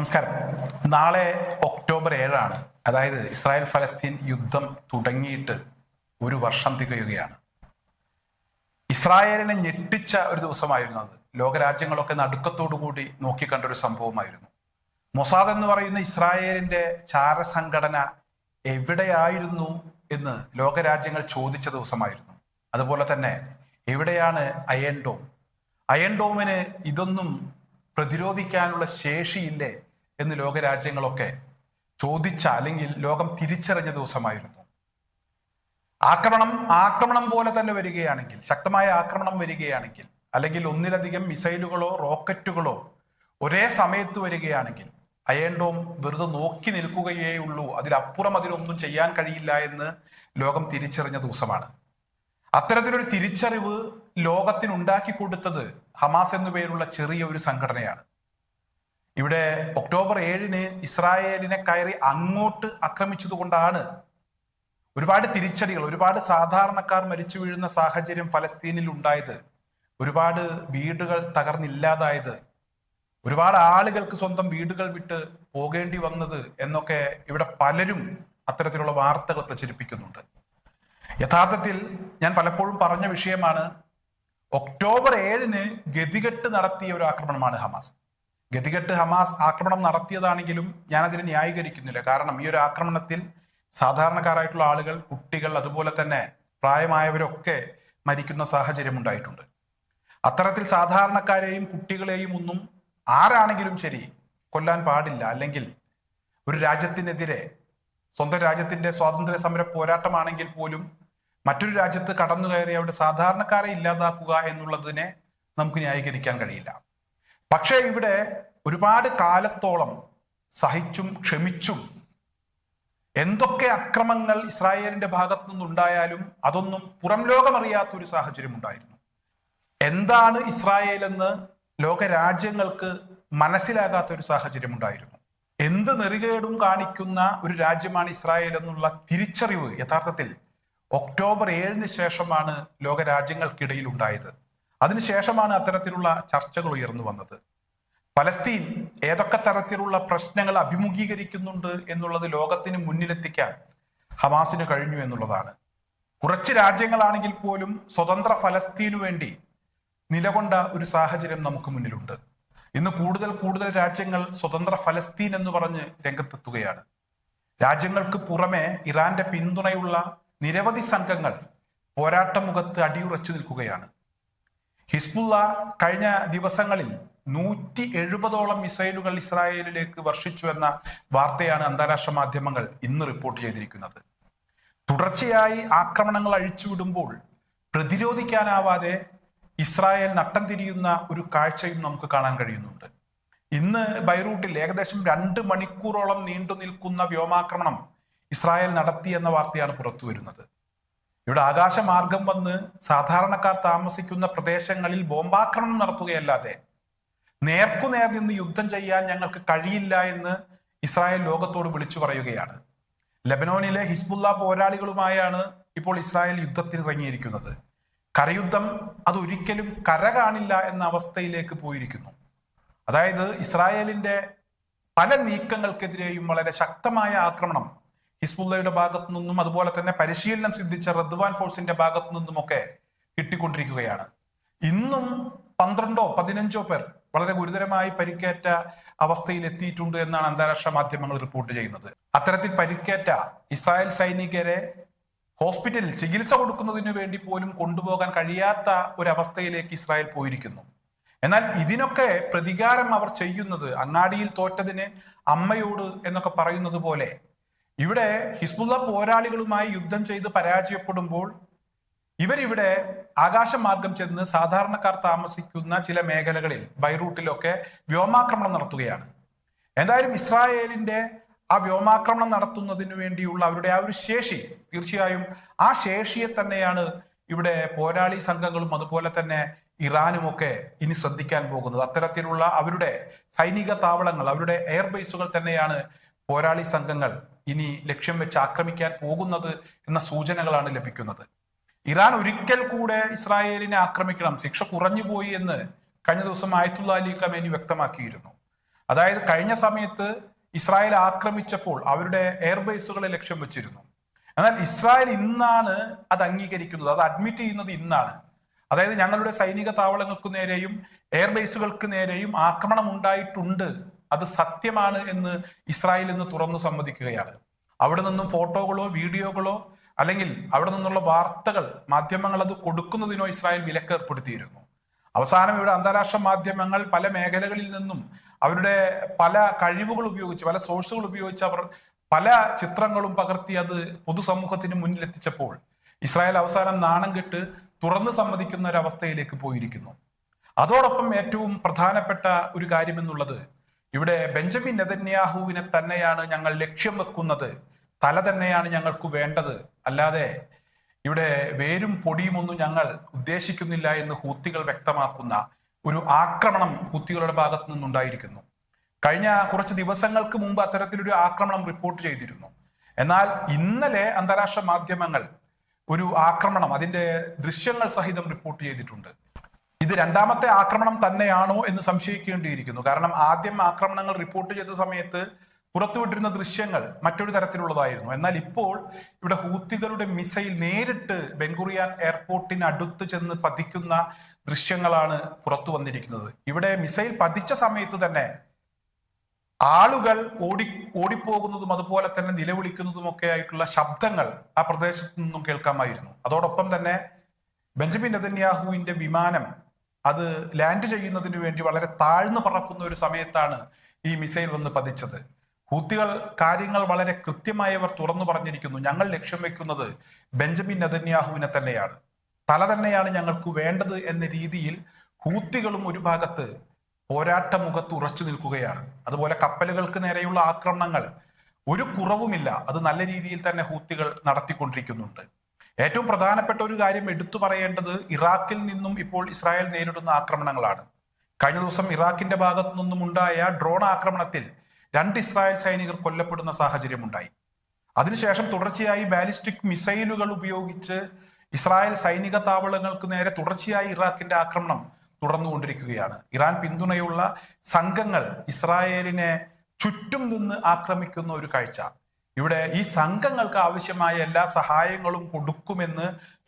നമസ്കാരം. നാളെ ഒക്ടോബർ ഏഴാണ്. അതായത് ഇസ്രായേൽ ഫലസ്തീൻ യുദ്ധം തുടങ്ങിയിട്ട് ഒരു വർഷം തികയുകയാണ്. ഇസ്രായേലിനെ ഞെട്ടിച്ച ഒരു ദിവസമായിരുന്നു അത്. ലോകരാജ്യങ്ങളൊക്കെ നടുക്കത്തോടുകൂടി നോക്കിക്കണ്ട ഒരു സംഭവമായിരുന്നു. മൊസാദ് എന്ന് പറയുന്ന ഇസ്രായേലിന്റെ ചാരസംഘടന എവിടെയായിരുന്നു എന്ന് ലോകരാജ്യങ്ങൾ ചോദിച്ച ദിവസമായിരുന്നു. അതുപോലെ തന്നെ എവിടെയാണ് അയൺ ഡോം ഇതൊന്നും പ്രതിരോധിക്കാനുള്ള ശേഷിയില്ലേ? എന്ന് ലോകരാജ്യങ്ങളൊക്കെ ചോദിച്ച അല്ലെങ്കിൽ ലോകം തിരിച്ചറിഞ്ഞ ദിവസമായിരുന്നു. ആക്രമണം ആക്രമണം പോലെ തന്നെ വരികയാണെങ്കിൽ ശക്തമായ ആക്രമണം വരികയാണെങ്കിൽ അല്ലെങ്കിൽ ഒന്നിലധികം മിസൈലുകളോ റോക്കറ്റുകളോ ഒരേ സമയത്ത് വരികയാണെങ്കിൽ അയേണ്ടോം വെറുതെ നോക്കി നിൽക്കുകയേ ഉള്ളൂ. അതിലപ്പുറം അതിനൊന്നും ചെയ്യാൻ കഴിയില്ല എന്ന് ലോകം തിരിച്ചറിഞ്ഞ ദിവസമാണ്. അത്തരത്തിലൊരു തിരിച്ചറിവ് ലോകത്തിന് ഉണ്ടാക്കി കൊടുത്തത് ഹമാസ് എന്നു പേരുള്ള ചെറിയ ഒരു സംഘടനയാണ്. ഇവിടെ ഒക്ടോബർ ഏഴിന് ഇസ്രായേലിനെ കയറി അങ്ങോട്ട് ആക്രമിച്ചതുകൊണ്ടാണ് ഒരുപാട് തിരിച്ചടികൾ ഒരുപാട് സാധാരണക്കാർ മരിച്ചു വീഴുന്ന സാഹചര്യം ഫലസ്തീനിൽ ഉണ്ടായത്. ഒരുപാട് വീടുകൾ തകർന്നില്ലാതായത്. ഒരുപാട് ആളുകൾക്ക് സ്വന്തം വീടുകൾ വിട്ട് പോകേണ്ടി വന്നത് എന്നൊക്കെ ഇവിടെ പലരും അത്തരത്തിലുള്ള വാർത്തകൾ പ്രചരിപ്പിക്കുന്നുണ്ട്. യഥാർത്ഥത്തിൽ ഞാൻ പലപ്പോഴും പറഞ്ഞ വിഷയമാണ് ഒക്ടോബർ ഏഴിന് ഗതികെട്ട് നടത്തിയ ഒരു ആക്രമണമാണ് ഹമാസ്. ഗതികെട്ട് ഹമാസ് ആക്രമണം നടത്തിയതാണെങ്കിലും ഞാൻ അതിനെ ന്യായീകരിക്കുന്നില്ല. കാരണം ഈ ഒരു ആക്രമണത്തിൽ സാധാരണക്കാരായിട്ടുള്ള ആളുകൾ കുട്ടികൾ അതുപോലെ തന്നെ പ്രായമായവരൊക്കെ മരിക്കുന്ന സാഹചര്യം ഉണ്ടായിട്ടുണ്ട്. അത്തരത്തിൽ സാധാരണക്കാരെയും കുട്ടികളെയും ഒന്നും ആരാണെങ്കിലും ശരി കൊല്ലാൻ പാടില്ല. അല്ലെങ്കിൽ ഒരു രാജ്യത്തിനെതിരെ സ്വന്തം രാജ്യത്തിന്റെ സ്വാതന്ത്ര്യ സമര പോരാട്ടമാണെങ്കിൽ പോലും മറ്റൊരു രാജ്യത്ത് കടന്നു കയറി അവിടെ സാധാരണക്കാരെ ഇല്ലാതാക്കുക എന്നുള്ളതിനെ നമുക്ക് ന്യായീകരിക്കാൻ കഴിയില്ല. പക്ഷേ ഇവിടെ ഒരുപാട് കാലത്തോളം സഹിച്ചും ക്ഷമിച്ചും എന്തൊക്കെ അക്രമങ്ങൾ ഇസ്രായേലിന്റെ ഭാഗത്തു നിന്നുണ്ടായാലും അതൊന്നും പുറം ലോകമറിയാത്ത ഒരു സാഹചര്യം ഉണ്ടായിരുന്നു എന്താണ് ഇസ്രായേൽ എന്ന് ലോക രാജ്യങ്ങൾക്ക് മനസ്സിലാകാത്ത ഒരു സാഹചര്യം ഉണ്ടായിരുന്നു എന്ത് നെറികേടും കാണിക്കുന്ന ഒരു രാജ്യമാണ് ഇസ്രായേൽ എന്നുള്ള തിരിച്ചറിവ് യഥാർത്ഥത്തിൽ ഒക്ടോബർ ഏഴിന് ശേഷമാണ് ലോക രാജ്യങ്ങൾക്കിടയിൽ ഉണ്ടായത് അതിനുശേഷമാണ് അത്തരത്തിലുള്ള ചർച്ചകൾ ഉയർന്നു വന്നത്. ഫലസ്തീൻ ഏതൊക്കെ തരത്തിലുള്ള പ്രശ്നങ്ങൾ അഭിമുഖീകരിക്കുന്നുണ്ട് എന്നുള്ളത് ലോകത്തിന് മുന്നിലെത്തിക്കാൻ ഹമാസിന് കഴിഞ്ഞു എന്നുള്ളതാണ്. കുറച്ച് രാജ്യങ്ങളാണെങ്കിൽ പോലും സ്വതന്ത്ര ഫലസ്തീനു വേണ്ടി നിലകൊണ്ട ഒരു സാഹചര്യം നമുക്ക് മുന്നിലുണ്ട്. ഇന്ന് കൂടുതൽ കൂടുതൽ രാജ്യങ്ങൾ സ്വതന്ത്ര ഫലസ്തീൻ എന്ന് പറഞ്ഞ് രംഗത്തെത്തുകയാണ്. രാജ്യങ്ങൾക്ക് പുറമെ ഇറാന്റെ പിന്തുണയുള്ള നിരവധി സംഘങ്ങൾ പോരാട്ടമുഖത്ത് അടിയുറച്ചു നിൽക്കുകയാണ്. ഹിസ്ബുള്ള കഴിഞ്ഞ ദിവസങ്ങളിൽ നൂറ്റി എഴുപതോളം മിസൈലുകൾ ഇസ്രായേലിലേക്ക് വർഷിച്ചു എന്ന വാർത്തയാണ് അന്താരാഷ്ട്ര മാധ്യമങ്ങൾ ഇന്ന് റിപ്പോർട്ട് ചെയ്തിരിക്കുന്നത്. തുടർച്ചയായി ആക്രമണങ്ങൾ അഴിച്ചുവിടുമ്പോൾ പ്രതിരോധിക്കാനാവാതെ ഇസ്രായേൽ നട്ടം തിരിയുന്ന ഒരു കാഴ്ചയും നമുക്ക് കാണാൻ കഴിയുന്നുണ്ട്. ഇന്ന് ബൈറൂട്ടിൽ ഏകദേശം രണ്ട് മണിക്കൂറോളം നീണ്ടു നിൽക്കുന്ന വ്യോമാക്രമണം ഇസ്രായേൽ നടത്തി എന്ന വാർത്തയാണ് പുറത്തു വരുന്നത് ഇവിടെ ആകാശമാർഗം വന്ന് സാധാരണക്കാർ താമസിക്കുന്ന പ്രദേശങ്ങളിൽ ബോംബാക്രമണം നടത്തുകയല്ലാതെ നേർക്കുനേർ നിന്ന് യുദ്ധം ചെയ്യാൻ ഞങ്ങൾക്ക് കഴിയില്ല എന്ന് ഇസ്രായേൽ ലോകത്തോട് വിളിച്ചു പറയുകയാണ്. ലബനോനിലെ ഹിസ്ബുല്ല പോരാളികളുമായാണ് ഇപ്പോൾ ഇസ്രായേൽ യുദ്ധത്തിന് ഇറങ്ങിയിരിക്കുന്നത്. കരയുദ്ധം അത് ഒരിക്കലും കര കാണില്ല എന്ന അവസ്ഥയിലേക്ക് പോയിരിക്കുന്നു. അതായത് ഇസ്രായേലിന്റെ പല നീക്കങ്ങൾക്കെതിരെയും വളരെ ശക്തമായ ആക്രമണം ഹിസ്ബുള്ളയുടെ ഭാഗത്തു നിന്നും അതുപോലെ തന്നെ പരിശീലനം സിദ്ധിച്ച റദ്വാൻ ഫോഴ്സിന്റെ ഭാഗത്തു നിന്നുമൊക്കെ കിട്ടിക്കൊണ്ടിരിക്കുകയാണ്. ഇന്നും പന്ത്രണ്ടോ പതിനഞ്ചോ പേർ വളരെ ഗുരുതരമായി പരിക്കേറ്റ അവസ്ഥയിൽ എത്തിയിട്ടുണ്ട് എന്നാണ് അന്താരാഷ്ട്ര മാധ്യമങ്ങൾ റിപ്പോർട്ട് ചെയ്യുന്നത്. അത്തരത്തിൽ പരിക്കേറ്റ ഇസ്രായേൽ സൈനികരെ ഹോസ്പിറ്റലിൽ ചികിത്സ കൊടുക്കുന്നതിന് വേണ്ടി പോലും കൊണ്ടുപോകാൻ കഴിയാത്ത ഒരവസ്ഥയിലേക്ക് ഇസ്രായേൽ പോയിരിക്കുന്നു. എന്നാൽ ഇതിനൊക്കെ പ്രതികാരം അവർ ചെയ്യുന്നത് അങ്ങാടിയിൽ തോറ്റതിന് അമ്മയോട് എന്നൊക്കെ പറയുന്നത് പോലെ ഇവിടെ ഹിസ്ബുള്ള പോരാളികളുമായി യുദ്ധം ചെയ്ത് പരാജയപ്പെടുമ്പോൾ ഇവരിവിടെ ആകാശമാർഗം ചെന്ന് സാധാരണക്കാർ താമസിക്കുന്ന ചില മേഖലകളിൽ ബൈറൂട്ടിലൊക്കെ വ്യോമാക്രമണം നടത്തുകയാണ്. എന്തായാലും ഇസ്രായേലിന്റെ ആ വ്യോമാക്രമണം നടത്തുന്നതിന് വേണ്ടിയുള്ള അവരുടെ ആ ഒരു ശേഷി തീർച്ചയായും ആ ശേഷിയെ തന്നെയാണ് ഇവിടെ പോരാളി സംഘങ്ങളും അതുപോലെ തന്നെ ഇറാനും ഒക്കെ ഇനി ശ്രദ്ധിക്കാൻ പോകുന്നത്. അത്തരത്തിലുള്ള അവരുടെ സൈനിക താവളങ്ങൾ അവരുടെ എയർബേസുകൾ തന്നെയാണ് പോരാളി സംഘങ്ങൾ ഇനി ലക്ഷ്യം വെച്ച് ആക്രമിക്കാൻ പോകുന്നത് എന്ന സൂചനകളാണ് ലഭിക്കുന്നത്. ഇറാൻ ഒരിക്കൽ കൂടെ ഇസ്രായേലിനെ ആക്രമിക്കണം ശിക്ഷ കുറഞ്ഞു പോയി എന്ന് കഴിഞ്ഞ ദിവസം ആയത്തുള്ള അലി ഖമേനി വ്യക്തമാക്കിയിരുന്നു. അതായത് കഴിഞ്ഞ സമയത്ത് ഇസ്രായേൽ ആക്രമിച്ചപ്പോൾ അവരുടെ എയർബേസുകളെ ലക്ഷ്യം വെച്ചിരുന്നു. എന്നാൽ ഇസ്രായേൽ ഇന്നാണ് അത് അംഗീകരിക്കുന്നത് അത് അഡ്മിറ്റ് ചെയ്യുന്നത് ഇന്നാണ്. അതായത് ഞങ്ങളുടെ സൈനിക താവളങ്ങൾക്ക് നേരെയും എയർബേസുകൾക്ക് നേരെയും ആക്രമണം ഉണ്ടായിട്ടുണ്ട് അത് സത്യമാണ് എന്ന് ഇസ്രായേൽ ഇന്ന് തുറന്നു സമ്മതിക്കുകയാണ്. അവിടെ നിന്നും ഫോട്ടോകളോ വീഡിയോകളോ അല്ലെങ്കിൽ അവിടെ നിന്നുള്ള വാർത്തകൾ മാധ്യമങ്ങൾ അത് കൊടുക്കുന്നതിനോ ഇസ്രായേൽ വിലക്ക് ഏർപ്പെടുത്തിയിരുന്നു അവസാനം ഇവിടെ അന്താരാഷ്ട്ര മാധ്യമങ്ങൾ പല മേഖലകളിൽ നിന്നും അവരുടെ പല കഴിവുകൾ ഉപയോഗിച്ച് പല സോഴ്സുകൾ ഉപയോഗിച്ച് അവർ പല ചിത്രങ്ങളും പകർത്തി അത് പൊതുസമൂഹത്തിന് മുന്നിലെത്തിച്ചപ്പോൾ ഇസ്രായേൽ അവസാനം നാണം കെട്ട് തുറന്നു സമ്മതിക്കുന്ന ഒരു അവസ്ഥയിലേക്ക് പോയിരിക്കുന്നു. അതോടൊപ്പം ഏറ്റവും പ്രധാനപ്പെട്ട ഒരു കാര്യം എന്നുള്ളത് ഇവിടെ ബെഞ്ചമിൻ നെതന്യാഹുവിനെ തന്നെയാണ് ഞങ്ങൾ ലക്ഷ്യം വെക്കുന്നത്. തല തന്നെയാണ് ഞങ്ങൾക്ക് വേണ്ടത്. അല്ലാതെ ഇവിടെ വേരും പൊടിയുമൊന്നും ഞങ്ങൾ ഉദ്ദേശിക്കുന്നില്ല എന്ന് ഹൂത്തികൾ വ്യക്തമാക്കുന്ന ഒരു ആക്രമണം ഹൂത്തികളുടെ ഭാഗത്തു നിന്നുണ്ടായിരിക്കുന്നു. കഴിഞ്ഞ കുറച്ച് ദിവസങ്ങൾക്ക് മുമ്പ് അത്തരത്തിലൊരു ആക്രമണം റിപ്പോർട്ട് ചെയ്തിരുന്നു. എന്നാൽ ഇന്നലെ അന്താരാഷ്ട്ര മാധ്യമങ്ങൾ ഒരു ആക്രമണം അതിന്റെ ദൃശ്യങ്ങൾ സഹിതം റിപ്പോർട്ട് ചെയ്തിട്ടുണ്ട്. ഇത് രണ്ടാമത്തെ ആക്രമണം തന്നെയാണോ എന്ന് സംശയിക്കേണ്ടിയിരിക്കുന്നു. കാരണം ആദ്യം ആക്രമണങ്ങൾ റിപ്പോർട്ട് ചെയ്ത സമയത്ത് പുറത്തുവിട്ടിരുന്ന ദൃശ്യങ്ങൾ മറ്റൊരു തരത്തിലുള്ളതായിരുന്നു. എന്നാൽ ഇപ്പോൾ ഇവിടെ ഹൂത്തികളുടെ മിസൈൽ നേരിട്ട് ബെങ്കുറിയാൻ എയർപോർട്ടിന് അടുത്ത് ചെന്ന് പതിക്കുന്ന ദൃശ്യങ്ങളാണ് പുറത്തു വന്നിരിക്കുന്നത്. ഇവിടെ മിസൈൽ പതിച്ച സമയത്ത് തന്നെ ആളുകൾ ഓടി ഓടിപ്പോകുന്നതും അതുപോലെ തന്നെ നിലവിളിക്കുന്നതും ഒക്കെ ആയിട്ടുള്ള ശബ്ദങ്ങൾ ആ പ്രദേശത്തു നിന്നും കേൾക്കാമായിരുന്നു. അതോടൊപ്പം തന്നെ ബെഞ്ചമിൻ നെതന്യാഹുവിന്റെ വിമാനം അത് ലാൻഡ് ചെയ്യുന്നതിന് വേണ്ടി വളരെ താഴ്ന്നു പറക്കുന്ന ഒരു സമയത്താണ് ഈ മിസൈൽ വന്ന് പതിച്ചത്. ഹൂത്തികൾ കാര്യങ്ങൾ വളരെ കൃത്യമായി അവർ തുറന്നു പറഞ്ഞിരിക്കുന്നു. ഞങ്ങൾ ലക്ഷ്യം വെക്കുന്നത് ബെഞ്ചമിൻ നെതന്യാഹുവിനെ തന്നെയാണ്. തല തന്നെയാണ് ഞങ്ങൾക്ക് വേണ്ടത് എന്ന രീതിയിൽ ഹൂത്തികളും ഒരു ഭാഗത്ത് പോരാട്ട മുഖത്ത് ഉറച്ചു നിൽക്കുകയാണ്. അതുപോലെ കപ്പലുകൾക്ക് നേരെയുള്ള ആക്രമണങ്ങൾ ഒരു കുറവുമില്ല. അത് നല്ല രീതിയിൽ തന്നെ ഹൂത്തികൾ നടത്തിക്കൊണ്ടിരിക്കുന്നുണ്ട്. ഏറ്റവും പ്രധാനപ്പെട്ട ഒരു കാര്യം എടുത്തു പറയേണ്ടത് ഇറാഖിൽ നിന്നും ഇപ്പോൾ ഇസ്രായേൽ നേരിടുന്ന ആക്രമണങ്ങളാണ്. കഴിഞ്ഞ ദിവസം ഇറാഖിന്റെ ഭാഗത്തു നിന്നും ഉണ്ടായ ഡ്രോൺ ആക്രമണത്തിൽ രണ്ട് ഇസ്രായേൽ സൈനികർ കൊല്ലപ്പെടുന്ന സാഹചര്യമുണ്ടായി അതിനുശേഷം തുടർച്ചയായി ബാലിസ്റ്റിക് മിസൈലുകൾ ഉപയോഗിച്ച് ഇസ്രായേൽ സൈനിക താവളങ്ങൾക്ക് നേരെ തുടർച്ചയായി ഇറാഖിന്റെ ആക്രമണം തുടർന്നുകൊണ്ടിരിക്കുകയാണ്. ഇറാൻ പിന്തുണയുള്ള സംഘങ്ങൾ ഇസ്രായേലിനെ ചുറ്റും നിന്ന് ആക്രമിക്കുന്ന ഒരു കാഴ്ച. ഇവിടെ ഈ സംഘങ്ങൾക്ക് ആവശ്യമായ എല്ലാ സഹായങ്ങളും കൊടുക്കുമെന്ന്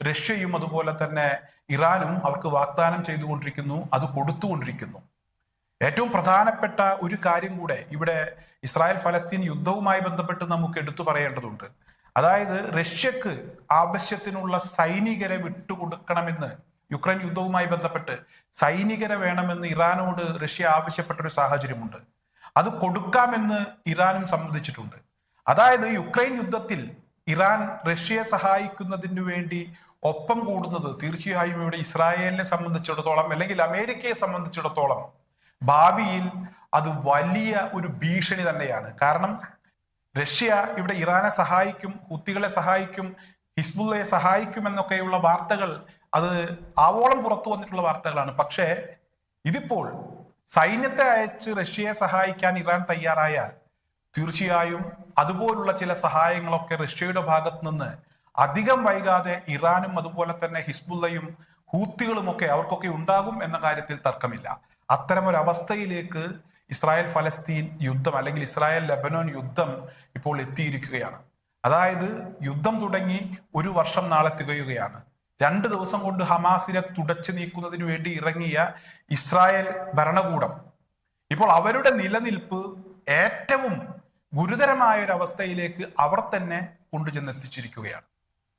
റഷ്യയും അതുപോലെ തന്നെ ഇറാനും അവർക്ക് വാഗ്ദാനം ചെയ്തുകൊണ്ടിരിക്കുന്നു അത് കൊടുത്തുകൊണ്ടിരിക്കുന്നു. ഏറ്റവും പ്രധാനപ്പെട്ട ഒരു കാര്യം കൂടെ ഇവിടെ ഇസ്രായേൽ ഫലസ്തീൻ യുദ്ധവുമായി ബന്ധപ്പെട്ട് നമുക്ക് എടുത്തു പറയേണ്ടതുണ്ട്. അതായത് റഷ്യക്ക് ആവശ്യത്തിനുള്ള സൈനികരെ വിട്ടുകൊടുക്കണമെന്ന് യുക്രൈൻ യുദ്ധവുമായി ബന്ധപ്പെട്ട് സൈനികരെ വേണമെന്ന് ഇറാനോട് റഷ്യ ആവശ്യപ്പെട്ട ഒരു സാഹചര്യമുണ്ട്. അത് കൊടുക്കാമെന്ന് ഇറാനും സമ്മതിച്ചിട്ടുണ്ട്. അതായത് യുക്രൈൻ യുദ്ധത്തിൽ ഇറാൻ റഷ്യയെ സഹായിക്കുന്നതിന് വേണ്ടി ഒപ്പം കൂടുന്നത് തീർച്ചയായും ഇവിടെ ഇസ്രായേലിനെ സംബന്ധിച്ചിടത്തോളം അല്ലെങ്കിൽ അമേരിക്കയെ സംബന്ധിച്ചിടത്തോളം ഭാവിയിൽ അത് വലിയ ഒരു ഭീഷണി തന്നെയാണ്. കാരണം റഷ്യ ഇവിടെ ഇറാനെ സഹായിക്കും ഹുത്തികളെ സഹായിക്കും ഹിസ്ബുള്ളയെ സഹായിക്കും എന്നൊക്കെയുള്ള വാർത്തകൾ അത് ആവോളം പുറത്തു വന്നിട്ടുള്ള വാർത്തകളാണ്. പക്ഷേ ഇതിപ്പോൾ സൈന്യത്തെ അയച്ച് റഷ്യയെ സഹായിക്കാൻ ഇറാൻ തയ്യാറായാൽ തീർച്ചയായും അതുപോലുള്ള ചില സഹായങ്ങളൊക്കെ റഷ്യയുടെ ഭാഗത്ത് നിന്ന് അധികം വൈകാതെ ഇറാനും അതുപോലെ തന്നെ ഹിസ്ബുള്ളയും ഹൂത്തികളും ഒക്കെ അവർക്കൊക്കെ ഉണ്ടാകും എന്ന കാര്യത്തിൽ തർക്കമില്ല. അത്തരമൊരു അവസ്ഥയിലേക്ക് ഇസ്രായേൽ ഫലസ്തീൻ യുദ്ധം അല്ലെങ്കിൽ ഇസ്രായേൽ ലബനോൻ യുദ്ധം ഇപ്പോൾ എത്തിയിരിക്കുകയാണ്. അതായത് യുദ്ധം തുടങ്ങി ഒരു വർഷം നാളെ തികയുകയാണ്. രണ്ട് ദിവസം കൊണ്ട് ഹമാസിനെ തുടച്ചു നീക്കുന്നതിന് വേണ്ടി ഇറങ്ങിയ ഇസ്രായേൽ ഭരണകൂടം. ഇപ്പോൾ അവരുടെ നിലനിൽപ്പ് ഏറ്റവും ഗുരുതരമായ ഒരു അവസ്ഥയിലേക്ക് അവർ തന്നെ കൊണ്ടുചെന്നെത്തിച്ചിരിക്കുകയാണ്.